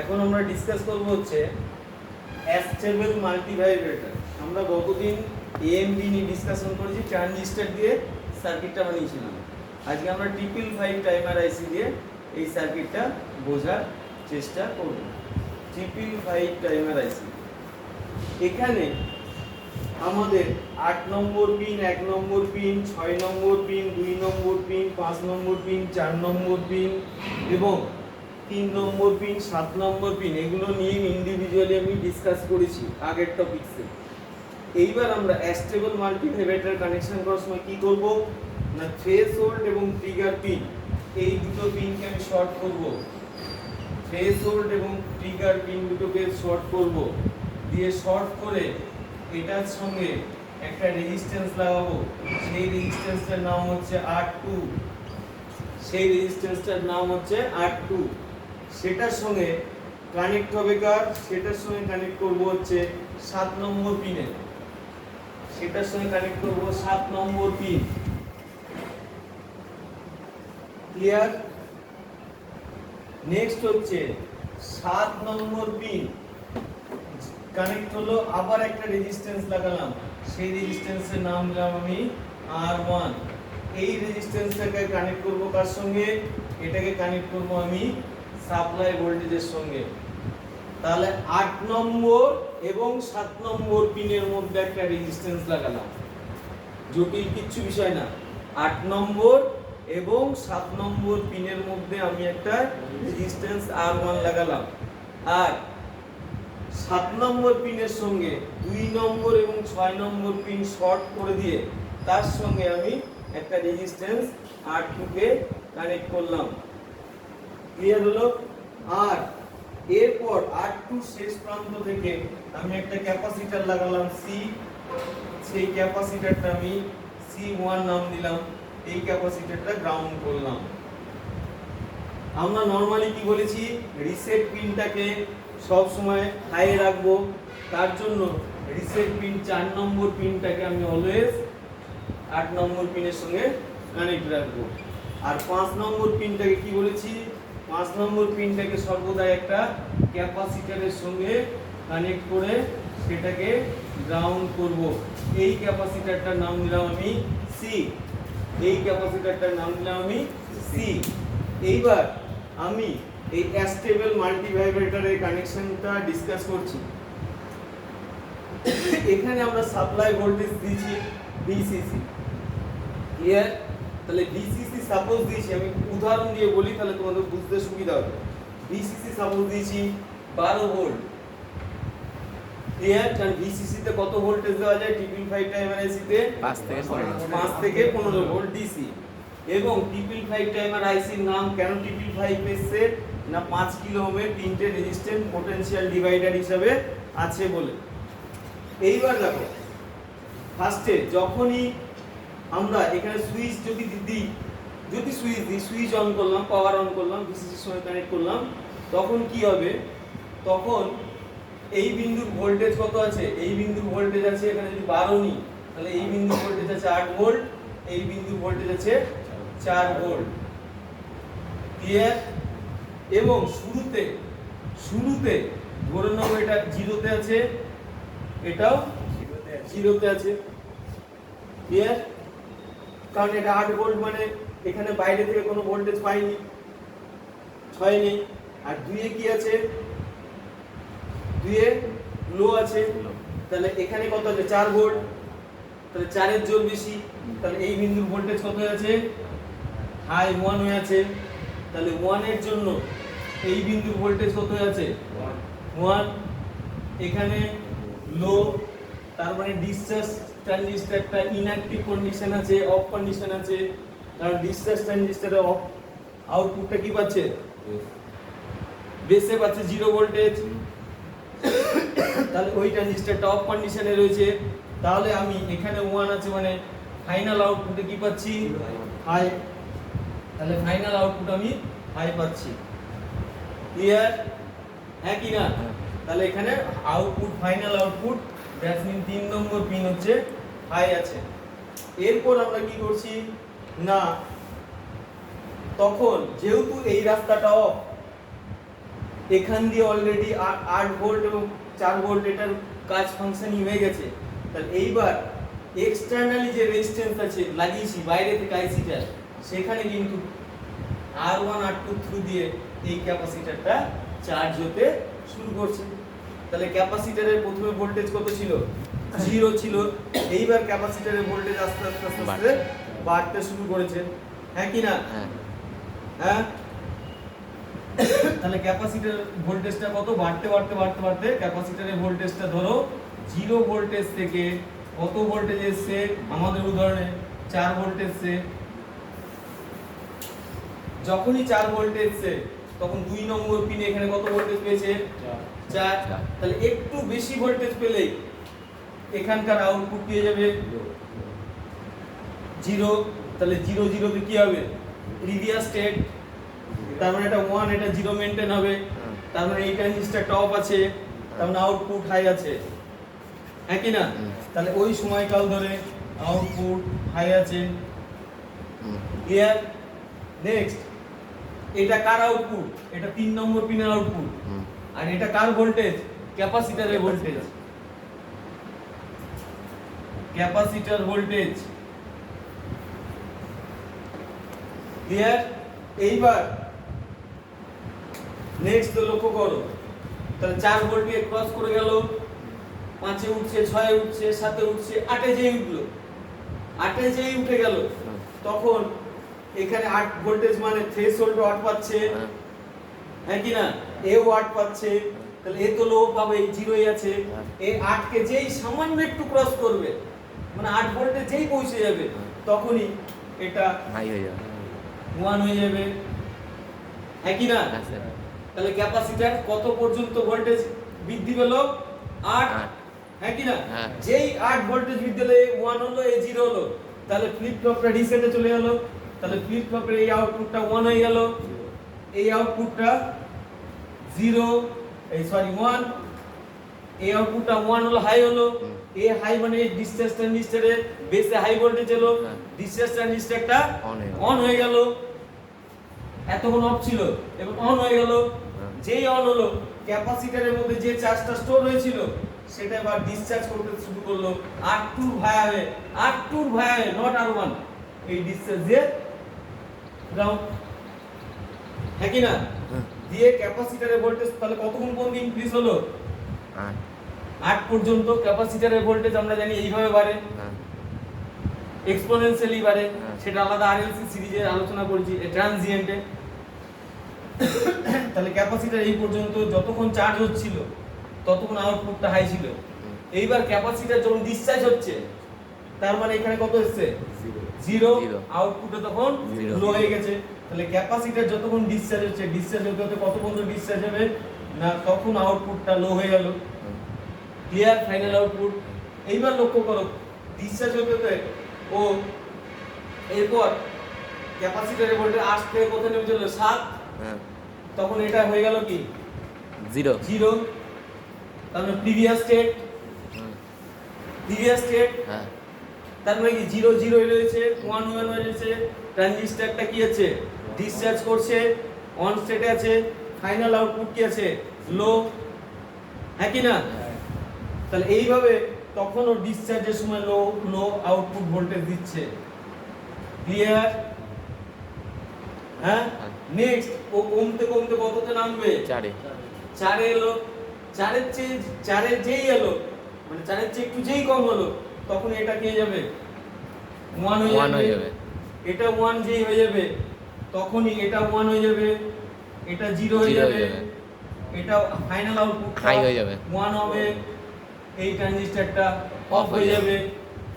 এখন আমরা ডিসকাস করব হচ্ছে অ্যাস্টেবল মাল্টিভাইব্রেটর আমরা গতদিন এএমবি নিয়ে ডিসকাশন করেছি ট্রানজিস্টার দিয়ে সার্কিটটা বানিয়েছিলাম। আজকে আমরা ট্রিপল ফাইভ টাইমার আইসি দিয়ে এই সার্কিটটা বোঝার চেষ্টা করব। ট্রিপল ফাইভ টাইমার আইসি এখানে আমাদের আট নম্বর পিন এক নম্বর পিন ছয় নম্বর পিন দুই নম্বর পিন পাঁচ নম্বর পিন চার নম্বর পিন এবং তিন নম্বর পিন সাত নম্বর পিন এগুলো নিয়ে ইন্ডিভিজুয়ালি আমি ডিসকাস করেছি আগের টপিক্সে এইবার আমরা অ্যাস্টেবল মাল্টিভেটার কানেকশন করার সময় কী করব? না থ্রেশ হোল্ড এবং ট্রিগার পিন এই দুটো পিনকে আমি শর্ট করব। থ্রেশ হোল্ড এবং ট্রিগার পিন দুটোকে শর্ট করব। দিয়ে শর্ট করে এটার সঙ্গে একটা রেজিস্ট্যান্স লাগাবো। সেই রেজিস্ট্যান্সটার নাম হচ্ছে আর টু সেই রেজিস্ট্যান্সটার নাম হচ্ছে আর টু সেটার সঙ্গে কানেক্ট হবে কার? সেটার সঙ্গে কানেক্ট করব হচ্ছে সাত নম্বর পিনে সেটার সঙ্গে কানেক্ট করব সাত নম্বর পিন ক্লিয়ার নেক্সট হচ্ছে সাত নম্বর পিন কানেক্ট হলো, আবার একটা রেজিস্ট্যান্স লাগালাম। সেই রেজিস্ট্যান্সের নাম দিলাম আমি আর ওয়ান এই রেজিস্ট্যান্সটাকে কানেক্ট করব কার সঙ্গে? এটাকে কানেক্ট করব আমি সাপ্লাই ভোল্টেজের সঙ্গে। তাহলে আট নম্বর এবং সাত নম্বর পিনের মধ্যে একটা রেজিস্ট্যান্স লাগালাম। জটিল কিচ্ছু বিষয় না। আট নম্বর এবং সাত নম্বর পিনের মধ্যে আমি একটা রেজিস্ট্যান্স আর ওয়ান লাগালাম। আর সাত নম্বর পিনের সঙ্গে দুই নম্বর এবং ছয় নম্বর পিন শর্ট করে দিয়ে তার সঙ্গে আমি একটা রেজিস্ট্যান্স আর টুকে কানেক্ট করলাম। ক্লিয়ার হলো? আর এরপর আর টু শেষ প্রান্ত থেকে আমি একটা ক্যাপাসিটার লাগালাম সি সেই ক্যাপাসিটারটা আমি সি ওয়ান নাম দিলাম, এই ক্যাপাসিটারটা গ্রাউন্ড করলাম। আমরা নর্মালি কি বলেছি? রিসেট পিনটাকে সব সময় হাই রাখব। তার জন্য রিসেট পিন চার নম্বর পিনটাকে আমি অলওয়েজ আট নম্বর পিনের সঙ্গে কানেক্ট রাখব। আর পাঁচ নম্বর পিনটাকে কি বলেছি? পাঁচ নম্বর পিনটাকে সর্বদা একটা ক্যাপাসিটারের সঙ্গে কানেক্ট করে সেটাকে গ্রাউন্ড করব। এই ক্যাপাসিটারটার নাম দিলাম আমি সি এই ক্যাপাসিটারটার নাম দিলাম আমি সি এইবার আমি এই অ্যাস্টেবল মাল্টিভাইব্রেটরের কানেকশনটা ডিসকাস করছি। এখানে আমরা সাপ্লাই ভোল্টেজ দিয়েছি ভিসিসি ক্লিয়ার তাহলে ভিসিসি সাপোজ দিয়েছি আমি উদাহরণ দিয়ে বলি তাহলে তোমাদের বুঝতে সুবিধা হবে। ভিসিসি সাপোজ দিয়েছি বারো ভোল্ট ক্লিয়ার কারণ তে কত ভোল্টেজ দেওয়া যায়? এসিতে পাঁচ থেকে পনেরো পাঁচ থেকে পনেরো ভোল্ট ডিসি এবং আইসির নাম কেন ট্রিপল ফাইভ এসছে? না পাঁচ কিলো তিনটে রেজিস্ট্যান্ট পোটেনশিয়াল ডিভাইডার হিসাবে আছে বলে। এইবার দেখো ফার্স্টে যখনই আমরা এখানে সুইচ যদি দিই, যদি সুইচ দিই, সুইচ অন করলাম পাওয়ার অন করলাম ভিসিসির সঙ্গে কানেক্ট করলাম, তখন কি হবে? তখন এই বিন্দুর ভোল্টেজ কত আছে? এই বিন্দুর ভোল্টেজ আছে এখানে যদি বারো নিই, তাহলে এই বিন্দুর ভোল্টেজ আছে আট ভোল্ট এই বিন্দুর ভোল্টেজ আছে চার ভোল্ট ক্লিয়ার এবং শুরুতে শুরুতে ধরে নেব এটা জিরোতে আছে, এটাও জিরোতে আছে। ক্লিয়ার কারণ এটা আট ভোল্ট মানে এখানে বাইরে থেকে কোনো ভোল্টেজ পাইনি ছয় নেই আর দুইয়ে কি আছে? দুইয়ে লো আছে। তাহলে এখানে কত আছে? চার ভোল্ট তাহলে চারের জোর বেশি। তাহলে এই বিন্দুর ভোল্টেজ কত আছে? হাই ওয়ান হয়ে আছে। তাহলে ওয়ানের জন্য এই বিন্দুর ভোল্টেজ কত হয়ে আছে? ওয়ান এখানে লো তার মানে ডিসচার্জ ট্রানজিস্টারটা ইনঅ্যাক্টিভ কন্ডিশন আছে অফ কন্ডিশন আছে কারণ ডিসচার্জ ট্রানজিস্টারে অফ আউটপুটটা কি পাচ্ছে? বেসে পাচ্ছে জিরো ভোল্টেজ তাহলে ওই ট্রানজিস্টারটা অফ কন্ডিশনে রয়েছে। তাহলে আমি এখানে ওয়ান আছে মানে ফাইনাল আউটপুটে কি পাচ্ছি? হাই তাহলে ফাইনাল আউটপুট আমি হাই পাচ্ছি। ক্লিয়ার হ্যাঁ কি না? তাহলে এখানে output final output that's mean তিন নম্বর পিন হচ্ছে হাই আছে। এরপর আমরা কি করছি? না, তখন যেহেতু এই রাস্তাটা অফ এখান দিয়ে অলরেডি আট ভোল্ট এবং চার ভোল্ট এটার কাজ ফাংশনই হয়ে গেছে। তাহলে এইবার এক্সটার্নালি যে রেজিস্ট্যান্স আছে, লাগিয়েছি, বাইরে থেকে আইসিটা সেখানে কিন্তু R one R two through দিয়ে এই ক্যাপাসিটারটা চার্জ হতে শুরু করছে। তাহলে ক্যাপাসিটারের প্রথমে ভোল্টেজ কত ছিল? জিরো ছিল। এইবার ক্যাপাসিটারের ভোল্টেজ আস্তে আস্তে আস্তে আস্তে বাড়তে শুরু করেছে। হ্যাঁ কি না? হ্যাঁ। হ্যাঁ? তাহলে ক্যাপাসিটার ভোল্টেজটা কত? বাড়তে বাড়তে বাড়তে বাড়তে ক্যাপাসিটারের ভোল্টেজটা ধরো জিরো ভোল্টেজ থেকে কত ভোল্টেজ এসছে? আমাদের উদাহরণে চার ভোল্ট এসছে। যখনই চার ভোল্ট এসছে তখন দুই নম্বর পিনে এখানে কত ভোল্টেজ পেয়েছে? চার। চার। তাহলে একটু বেশি ভোল্টেজ পেলেই এখানকার আউটপুট পেয়ে যাবে? জিরো তাহলে জিরো জিরোতে কি হবে? প্রিভিয়াস স্টেট তার মানে এটা ওয়ান এটা জিরো মেনটেন হবে। হুম। তার মানে এই ট্রানজিস্টার টপ আছে তার মানে আউটপুট হাই আছে। হ্যাঁ কি না? তাহলে ওই সময়কাল ধরে আউটপুট হাই আছে। ক্লিয়ার নেক্সট এটা কার আউটপুট এটা তিন নম্বর পিনের আউটপুট আর এটা কার ভোল্টেজ ক্যাপাসিটরের ভোল্টেজ ক্যাপাসিটর ভোল্টেজ। ক্লিয়ার এইবার নেক্সট তো লক্ষ্য করো। তাহলে চার ভোল্টকে ক্রস করে গেল। পাঁচে উঠছে ছয়ে উঠছে সাতে উঠছে আটে যেই উঠল। আটে যেই উঠে গেল তখন এখানে আট ভোল্টেজ মানে থ্রেশহোল্ড আট পাচ্ছে। হ্যাঁ। হ্যাঁ কি না? এ ওয়াট পাচ্ছে। তাহলে এ তো লো পাবে জিরোই আছে। হ্যাঁ। এ আটকে যেই সামান্য একটু ক্রস করবে মানে আট ভোল্টে যেই পৌঁছে যাবে। তখনই এটা হাই হয়ে যাবে। ওয়ান হয়ে যাবে। হ্যাঁ কি না? হ্যাঁ তাহলে ক্যাপাসিটর কত পর্যন্ত ভোল্টেজ বৃদ্ধি পেল? আট। হ্যাঁ কি না? হ্যাঁ। যেই আট ভোল্টেজ বৃদ্ধি হলো ওয়ান হলো এ জিরো হলো। তাহলে ফ্লিপ ফ্লপটা রিসেটে চলে গেল। তাহলে ফ্লিপ ফ্লপের এই আউটপুটটা ওয়ান হয়ে গেল। এই আউটপুটটা জিরো এই সরি ওয়ান এই আউটপুটটা ওয়ান হলো হাই হলো। এ হাই মানে ডিসচার্জ ট্রানজিস্টরে বেসে হাই ভোল্টেজ এলো। হ্যাঁ। ডিসচার্জ ট্রানজিস্টরটা হয়ে। অন হয়ে গেল। এতক্ষণ অফ ছিল এবং অন হয়ে গেল। হ্যাঁ। যেই অন হলো ক্যাপাসিটরের মধ্যে যে চার্জটা স্টোর হয়েছিল সেটা এবার ডিসচার্জ করতে শুরু করল। আর টুর ভায়া হয়ে আর টুর ভায়া হয়ে নট আর ওয়ান এই ডিসচার্জ দিয়ে গ্রাউন্ড হ্যাঁ কি না? দিয়ে ক্যাপাসিটরের ভোল্টেজ তাহলে কতক্ষণ পর্যন্ত ইনক্রিজ হলো? আট আট পর্যন্ত ক্যাপাসিটরের ভোল্টেজ আমরা জানি এইভাবে বাড়ে। হ্যাঁ। এক্সপোনেনশিয়ালি বাড়ে। হ্যাঁ। সেটা আলাদা আরএলসি সিরিজে আলোচনা করেছি ট্রানজিয়েন্টে তাহলে ক্যাপাসিটর এই পর্যন্ত যতক্ষণ চার্জ হচ্ছিল ততক্ষণ আউটপুটটা হাই ছিল। এইবার ক্যাপাসিটর যখন ডিসচার্জ হচ্ছে তার মানে এখানে কত এসছে? জিরো. আউটপুটে তখন লো হয়ে গেছে। তাহলে ক্যাপাসিটর যতক্ষণ ডিসচার্জ হচ্ছে ডিসচার্জ হতে হতে কত পর্যন্ত ডিসচার্জ হবে? না তখন আউটপুটটা লো হয়ে গেল। ক্লিয়ার ফাইনাল আউটপুট এইবার লক্ষ্য করো ডিসচার্জ হতে ও এরপর ক্যাপাসিটরের ভোল্টেজ আট থেকে কোথায় নেমে চলল? সাত। হ্যাঁ। তখন এটা হয়ে গেল কি? জিরো। জিরো। তারপরে প্রিভিয়াস স্টেট। প্রিভিয়াস স্টেট হ্যাঁ। তারপরে কি? জিরো জিরো রয়েছে ওয়ান ওয়ান রয়েছে। ট্রানজিস্টারটা কি আছে? ডিসচার্জ করছে অন স্টেটে আছে। ফাইনাল আউটপুট কি আছে? লো হ্যাঁ কি না? তাহলে এইভাবে তখন ও ডিসচার্জের সময় লো লো আউটপুট ভোল্টেজ দিচ্ছে। ক্লিয়ার হ্যাঁ? নেক্সট ও কমতে কমতে কততে নামবে? চারে। চারে এলো। চারের চেয়ে চারের যেই এলো মানে চারের চেয়ে একটু যেই কম হলো তখন এটা কে যাবে? ওয়ান হয়ে যাবে। এটা ওয়ান যেই হয়ে যাবে তখনই এটা ওয়ান হয়ে যাবে। এটা জিরো হয়ে যাবে। এটা ফাইনাল আউটপুট High হয়ে যাবে। ওয়ান হবে। এই ট্রানজিস্টরটা অফ হয়ে যাবে।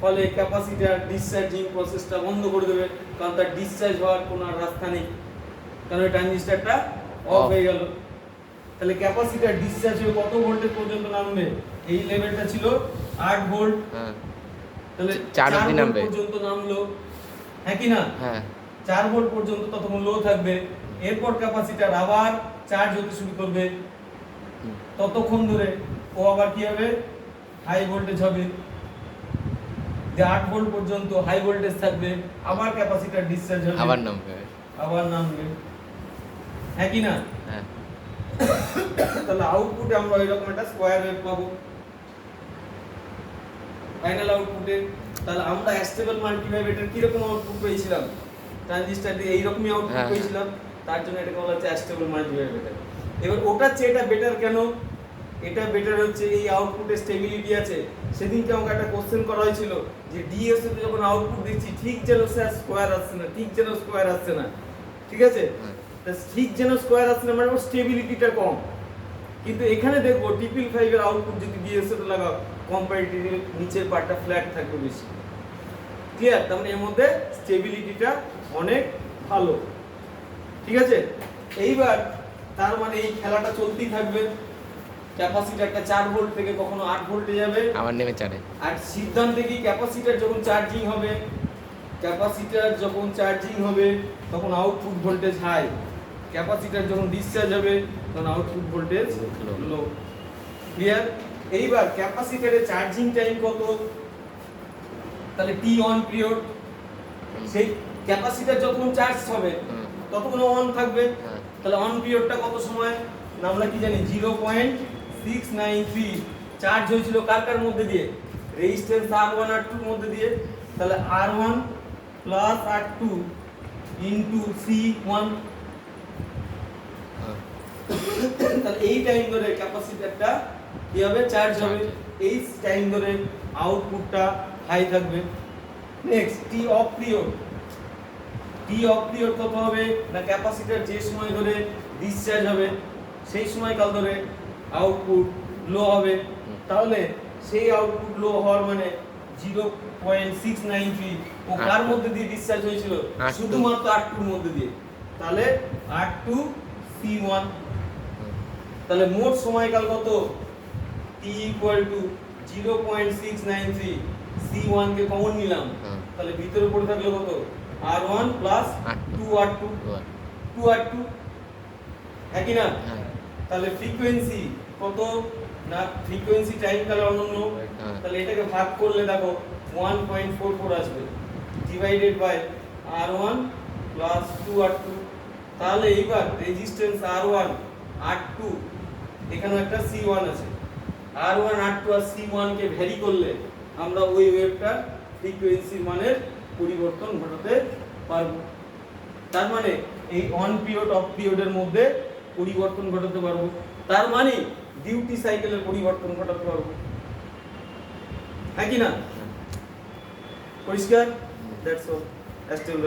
ফলে ক্যাপাসিটার ডিসচার্জিং প্রসেসটা বন্ধ করে দেবে। কারণ তার ডিসচার্জ হওয়ার কোনো রাস্তা নেই। কারণ এই ট্রানজিস্টরটা অফ হয়ে গেল। তাহলে ক্যাপাসিটার ডিসচার্জ হয়ে কত ভোল্টেজ পর্যন্ত নামবে? এই লেভেলটা ছিল আট ভোল্ট হ্যাঁ। তাহলে চার চার অবধি ভোল্ট নামবে। পর্যন্ত নামলো। হ্যাঁ কি না? হ্যাঁ। চার ভোল্ট পর্যন্ত ততক্ষণ লো থাকবে। এরপর ক্যাপাসিটার আবার চার্জ হতে শুরু করবে। ততক্ষণ ধরে ও আবার কি হবে? হাই ভোল্টেজ হবে। যে আট ভোল্ট পর্যন্ত হাই ভোল্টেজ থাকবে আবার ক্যাপাসিটার ডিসচার্জ হবে। আবার নামবে। আবার নামবে। হ্যাঁ কি না? হ্যাঁ। তাহলে আউটপুটে আমরা এরকম একটা স্কোয়ার ওয়েভ পাবো। ফাইনাল আউটপুটে তাহলে আমরা স্টেবল মাল্টিভাইব্রেটার কি রকম আউটপুট পেয়েছিলাম? ট্রানজিস্টার দিয়ে এইরকমই আউটপুট হ্যাঁ। পেয়েছিলাম। তার জন্য এটাকে বলা হচ্ছে স্টেবল বেটার এবার ওটার চেয়ে এটা বেটার কেন? এটা বেটার হচ্ছে এই আউটপুটে স্টেবিলিটি আছে। সেদিনকে আমাকে একটা কোশ্চেন করা হয়েছিল যে ডিএসও তে যখন আউটপুট দিচ্ছি ঠিক যেন স্যার স্কোয়ার আসছে না ঠিক যেন স্কোয়ার আসছে না। ঠিক আছে? ঠিক যেন স্কোয়ার আসছে না মানে ওর স্টেবিলিটিটা কম। কিন্তু এখানে দেখব টিপিল ফাইভের আউটপুট যদি ডিএসও তে লাগাও কম্পারেটিভলি নিচের পার্টটা ফ্ল্যাট থাকবে বেশি। ক্লিয়ার তার মানে এর মধ্যে স্টেবিলিটিটা অনেক ভালো। ঠিক আছে? এইবার তার মানে এই খেলাটা চলতেই থাকবে। ক্যাপাসিটার একটা চার ভোল্ট থেকে কখনো আট ভোল্টে যাবে। আবার নেমে চারে। আর সিদ্ধান্তে কি ক্যাপাসিটার যখন চার্জিং হবে ক্যাপাসিটার যখন চার্জিং হবে তখন আউটপুট ভোল্টেজ হাই ক্যাপাসিটার যখন ডিসচার্জ হবে তখন আউটপুট ভোল্টেজ. লো ক্লিয়ার এইবার ক্যাপাসিটারের চার্জিং টাইম কত? তাহলে টি অন পিরিয়ড সেই ক্যাপাসিটার যখন চার্জ হবে ততক্ষণ অন থাকবে। হ্যাঁ। তাহলে অন পিরিয়ডটা কত সময়? আমরা কি জানি zero point six nine three charge হয়েছিল কার কার মধ্যে দিয়ে? রেজিস্ট্যান্স আর ওয়ান আর টুর মধ্যে দিয়ে। তাহলে R one plus R two into C one তাহলে এই টাইম ধরে ক্যাপাসিটারটা কি হবে? চার্জ হবে। এই টাইম ধরে আউটপুটটা হাই থাকবে। Next T off period T off period কত হবে? না ক্যাপাসিটার যে সময় ধরে ডিসচার্জ হবে সেই সময়কাল ধরে আউটপুট লো হবে। তাহলে সেই আউটপুট লো হওয়ার মানে zero point six nine three ও কার মধ্যে দিয়ে ডিসচার্জ হয়েছিল। শুধুমাত্র আট টুর মধ্যে দিয়ে। তাহলে আট টু সি ওয়ান তাহলে মোট সময়কাল কত? T equal to zero point six nine three C ওয়ানকে কমন নিলাম। হুম, তাহলে ভিতরে পড়ে থাকল কত? R one plus two. R two. Two R two একই না? হ্যাঁ। তাহলে ফ্রিকোয়েন্সি কত? না ফ্রিকোয়েন্সি টাইম কালে অনন্য। হ্যাঁ। তাহলে এটাকে ভাগ করলে দেখো ওয়ান পয়েন্ট ফোর ফোর আসবে। Divided by R one plus R two two তাহলে এইবার resistance R one R two এখানে একটা সি ওয়ান আছে। R one R two R C ওয়ানকে ভ্যারি করলে আমরা ওই ওয়েভটার ফ্রিকোয়েন্সির মানের পরিবর্তন ঘটাতে পারব। তার মানে এই অন পিরিয়ড অফ পিরিয়ডের মধ্যে পরিবর্তন ঘটাতে পারব। তার মানে ডিউটি সাইকেলের পরিবর্তন ঘটাতে পারব। হ্যাঁ কি না? পরিষ্কার? That's all অ্যাস্টেবল